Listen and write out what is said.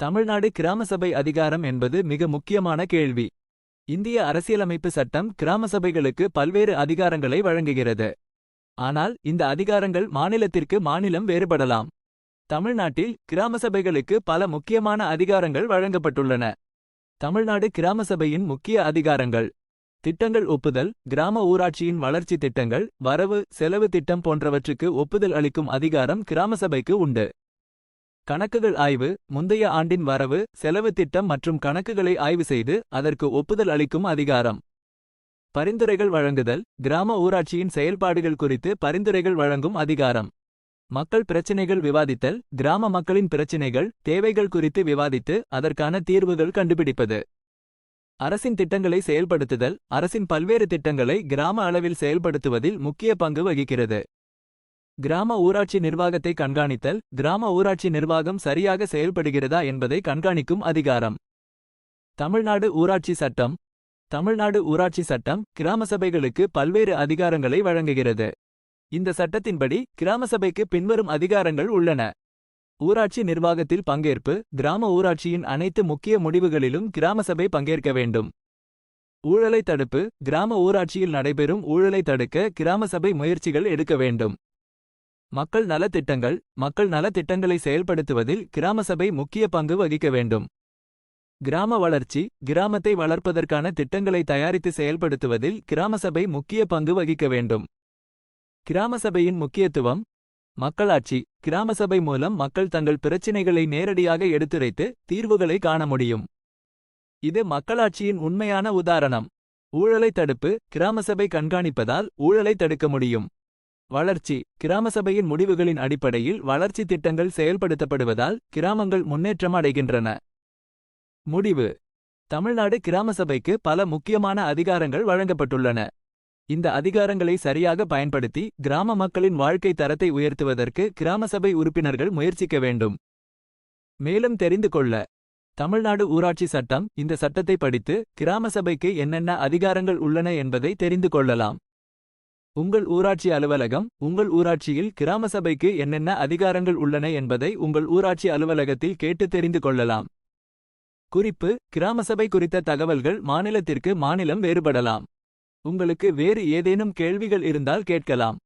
தமிழ்நாடு கிராம சபை அதிகாரம் என்பது மிக முக்கியமான கேள்வி. இந்திய அரசியலமைப்பு சட்டம் கிராம சபைகளுக்கு பல்வேறு அதிகாரங்களை வழங்குகிறது. ஆனால் இந்த அதிகாரங்கள் மாநிலத்திற்கு மாநிலம் வேறுபடலாம். தமிழ்நாட்டில் கிராம சபைகளுக்கு பல முக்கியமான அதிகாரங்கள் வழங்கப்பட்டுள்ளன. தமிழ்நாடு கிராம சபையின் முக்கிய அதிகாரங்கள். திட்டங்கள் ஒப்புதல் கிராம ஊராட்சியின் வளர்ச்சி திட்டங்கள் வரவு செலவு திட்டம் போன்றவற்றுக்கு ஒப்புதல் அளிக்கும் அதிகாரம் கிராம சபைக்கு உண்டு. கணக்குகள் ஆய்வு முந்தைய ஆண்டின் வரவு செலவு திட்டம் மற்றும் கணக்குகளை ஆய்வு செய்து அதற்கு ஒப்புதல் அளிக்கும் அதிகாரம். பரிந்துரைகள் வழங்குதல் கிராம ஊராட்சியின் செயல்பாடுகள் குறித்து பரிந்துரைகள் வழங்கும் அதிகாரம். மக்கள் பிரச்சினைகள் விவாதித்தல் கிராம மக்களின் பிரச்சினைகள் தேவைகள் குறித்து விவாதித்து அதற்கான தீர்வுகள் கண்டுபிடிப்பது. அரசின் திட்டங்களை செயல்படுத்துதல் அரசின் பல்வேறு திட்டங்களை கிராம அளவில் செயல்படுத்துவதில் முக்கிய பங்கு வகிக்கிறது. கிராம ஊராட்சி நிர்வாகத்தை கண்காணித்தல் கிராம ஊராட்சி நிர்வாகம் சரியாக செயல்படுகிறதா என்பதை கண்காணிக்கும் அதிகாரம். தமிழ்நாடு ஊராட்சி சட்டம். தமிழ்நாடு ஊராட்சி சட்டம் கிராம சபைகளுக்கு பல்வேறு அதிகாரங்களை வழங்குகிறது. இந்த சட்டத்தின்படி கிராம சபைக்கு பின்வரும் அதிகாரங்கள் உள்ளன. ஊராட்சி நிர்வாகத்தில் பங்கேற்பு கிராம ஊராட்சியின் அனைத்து முக்கிய முடிவுகளிலும் கிராம சபை பங்கேற்க வேண்டும். ஊழலை தடுப்பு கிராம ஊராட்சியில் நடைபெறும் ஊழலை தடுக்க கிராம சபை முயற்சிகள் எடுக்க வேண்டும். மக்கள் நலத்திட்டங்கள் மக்கள் நலத்திட்டங்களை செயல்படுத்துவதில் கிராம சபை முக்கிய பங்கு வகிக்க வேண்டும். கிராம வளர்ச்சி கிராமத்தை வளர்ப்பதற்கான திட்டங்களை தயாரித்து செயல்படுத்துவதில் கிராம சபை முக்கிய பங்கு வகிக்க வேண்டும். கிராம சபையின் முக்கியத்துவம் மக்களாட்சி கிராம சபை மூலம் மக்கள் தங்கள் பிரச்சினைகளை நேரடியாக எடுத்துரைத்து தீர்வுகளை காண முடியும். இது மக்களாட்சியின் உண்மையான உதாரணம். ஊழலை தடுப்பு கிராம சபை கண்காணிப்பதால் ஊழலை தடுக்க முடியும். வளர்ச்சி. கிராம சபையின் முடிவுகளின் அடிப்படையில் வளர்ச்சி திட்டங்கள் செயல்படுத்தப்படுவதால் கிராமங்கள் முன்னேற்றம் அடைகின்றன. முடிவு. தமிழ்நாடு கிராம சபைக்கு பல முக்கியமான அதிகாரங்கள் வழங்கப்பட்டுள்ளன. இந்த அதிகாரங்களை சரியாக பயன்படுத்தி கிராம மக்களின் வாழ்க்கை தரத்தை உயர்த்துவதற்கு கிராம சபை உறுப்பினர்கள் முயற்சிக்க வேண்டும். மேலும் தெரிந்து கொள்ள. தமிழ்நாடு ஊராட்சி சட்டம் இந்த சட்டத்தை படித்து கிராம சபைக்கு என்னென்ன அதிகாரங்கள் உள்ளன என்பதை தெரிந்து கொள்ளலாம். உங்கள் ஊராட்சி அலுவலகம் உங்கள் ஊராட்சியில் கிராம சபைக்கு என்னென்ன அதிகாரங்கள் உள்ளன என்பதை உங்கள் ஊராட்சி அலுவலகத்தில் கேட்டு தெரிந்து கொள்ளலாம். குறிப்பு கிராம சபை குறித்த தகவல்கள் மாநிலத்திற்கு மாநிலம் வேறுபடலாம். உங்களுக்கு வேறு ஏதேனும் கேள்விகள் இருந்தால் கேட்கலாம்.